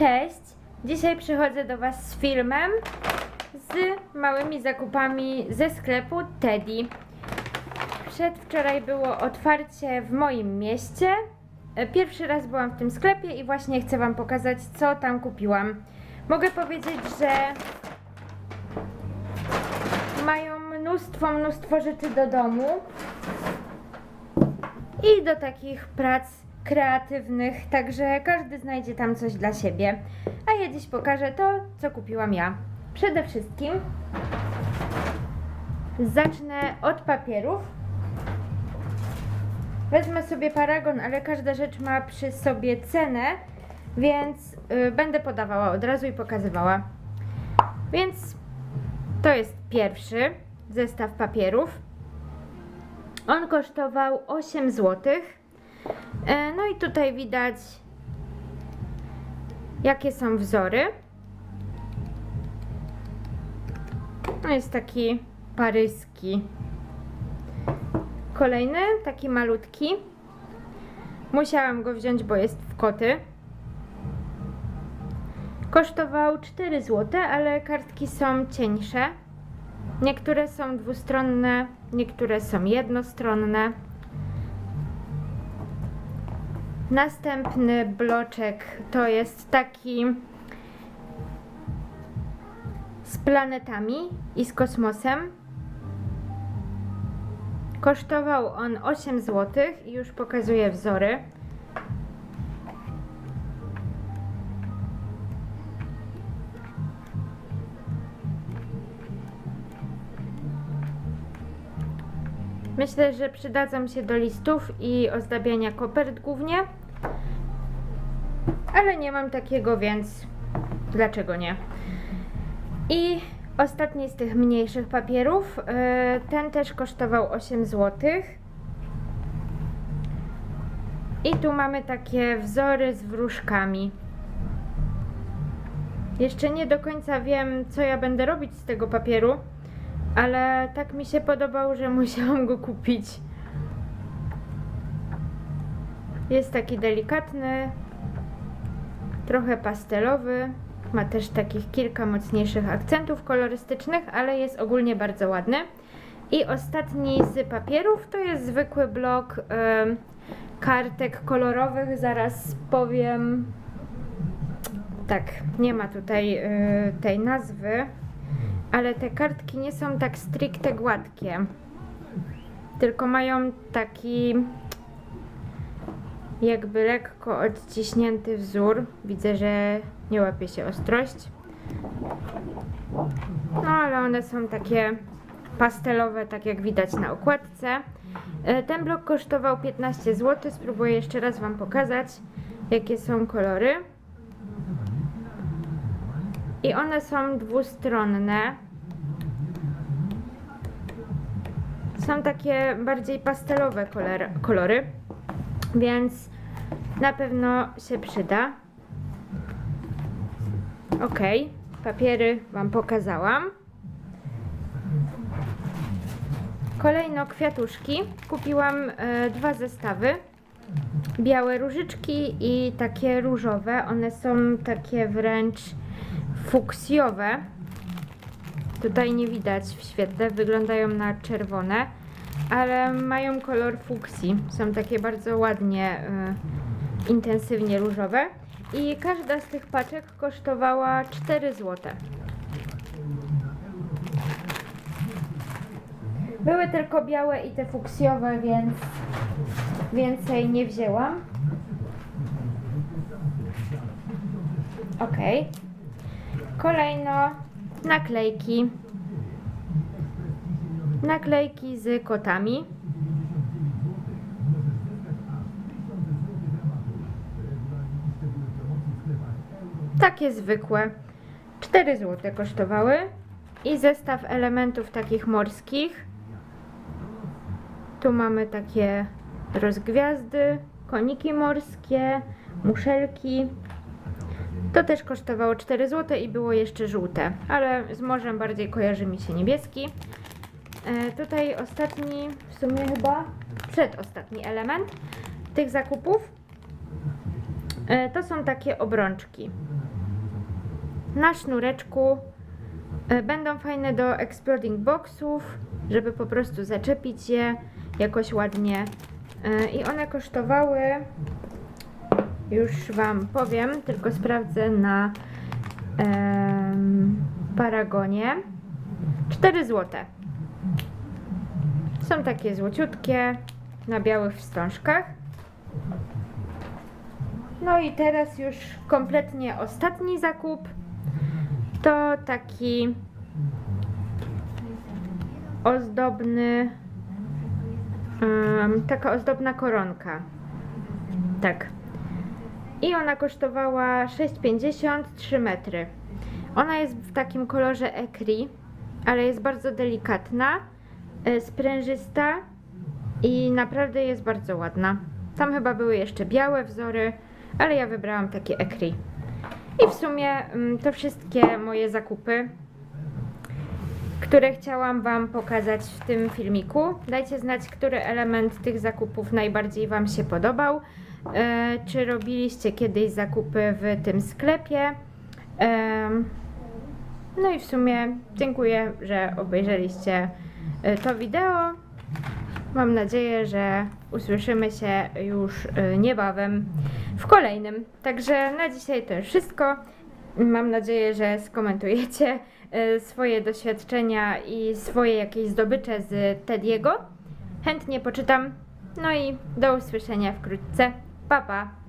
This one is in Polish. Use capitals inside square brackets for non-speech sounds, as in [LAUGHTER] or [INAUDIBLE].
Cześć! Dzisiaj przychodzę do Was z filmem z małymi zakupami ze sklepu Teddy. Przedwczoraj było otwarcie w moim mieście. E, Pierwszy raz byłam w tym sklepie i właśnie chcę Wam pokazać, co tam kupiłam. Mogę powiedzieć, że mają mnóstwo, mnóstwo rzeczy do domu i do takich prac kreatywnych, także każdy znajdzie tam coś dla siebie. A ja dziś pokażę to, co kupiłam ja. Przede wszystkim zacznę od papierów. Wezmę sobie paragon, ale każda rzecz ma przy sobie cenę, więc y, będę podawała od razu i pokazywała. Więc to jest pierwszy zestaw papierów. On kosztował 8 zł. E, No i tutaj widać, jakie są wzory. No jest taki paryski. Kolejny, taki malutki. Musiałam go wziąć, bo jest w koty. Kosztował 4 zł, ale kartki są cieńsze. Niektóre są dwustronne, niektóre są jednostronne. Następny bloczek to jest taki z planetami i z kosmosem. Kosztował on 8 zł i już pokazuję wzory. Myślę, że przydadzą się do listów i ozdabiania kopert głównie. Ale nie mam takiego, więc dlaczego nie? I ostatni z tych mniejszych papierów. yy, Ten też kosztował 8 zł. I tu mamy takie wzory z wróżkami. Jeszcze nie do końca wiem, co ja będę robić z tego papieru, ale tak mi się podobał, że [LAUGHS] musiałam go kupić. Jest taki delikatny, trochę pastelowy. Ma też takich kilka mocniejszych akcentów kolorystycznych, ale jest ogólnie bardzo ładny. I ostatni z papierów to jest zwykły blok em, kartek kolorowych. Zaraz powiem. Tak, nie ma tutaj y, tej nazwy, ale te kartki nie są tak stricte gładkie. Tylko mają taki jakby lekko odciśnięty wzór. Widzę, że nie łapie się ostrość. No ale one są takie pastelowe, tak jak widać na okładce. E, Ten blok kosztował 15 zł. Spróbuję jeszcze raz Wam pokazać, jakie są kolory. I one są dwustronne. Są takie bardziej pastelowe kolory, kolory więc na pewno się przyda. Ok, papiery Wam pokazałam. Kolejno kwiatuszki. Kupiłam e, dwa zestawy. Białe różyczki i takie różowe. One są takie wręcz fuksjowe. Tutaj nie widać w świetle, wyglądają na czerwone, ale mają kolor fuksji. Są takie bardzo ładnie, y, intensywnie różowe. I każda z tych paczek kosztowała 4 zł. Były tylko białe i te fuksjowe, więc więcej nie wzięłam. Ok. Kolejno naklejki. Naklejki z kotami. Takie zwykłe. 4 zł kosztowały. I zestaw elementów takich morskich. Tu mamy takie rozgwiazdy, koniki morskie, muszelki. To też kosztowało 4 zł i było jeszcze żółte, ale z morzem bardziej kojarzy mi się niebieski. E, tutaj ostatni, w sumie chyba przedostatni element tych zakupów. E, to są takie obrączki. na sznureczku. E, Będą fajne do exploding boxów, żeby po prostu zaczepić je jakoś ładnie. I one kosztowały, już Wam powiem, tylko sprawdzę na Paragonie, 4 zł. Są takie złociutkie, na białych wstążkach. No i teraz już kompletnie ostatni zakup. To taki ozdobny, em, taka ozdobna koronka. Tak. I ona kosztowała 6,50 3 metry. Ona jest w takim kolorze ekri, ale jest bardzo delikatna, sprężysta i naprawdę jest bardzo ładna. Tam chyba były jeszcze białe wzory, ale ja wybrałam takie ekri. I w sumie mm, to wszystkie moje zakupy, które chciałam Wam pokazać w tym filmiku. Dajcie znać, który element tych zakupów najbardziej Wam się podobał. E, czy robiliście kiedyś zakupy w tym sklepie? Em, no i w sumie dziękuję, że obejrzeliście e, to wideo. Mam nadzieję, że usłyszymy się już y, niebawem w kolejnym. Także na dzisiaj to już wszystko. Mam nadzieję, że skomentujecie y, swoje doświadczenia i swoje jakieś zdobycze z Tediego. Chętnie poczytam. No i do usłyszenia wkrótce. Pa pa!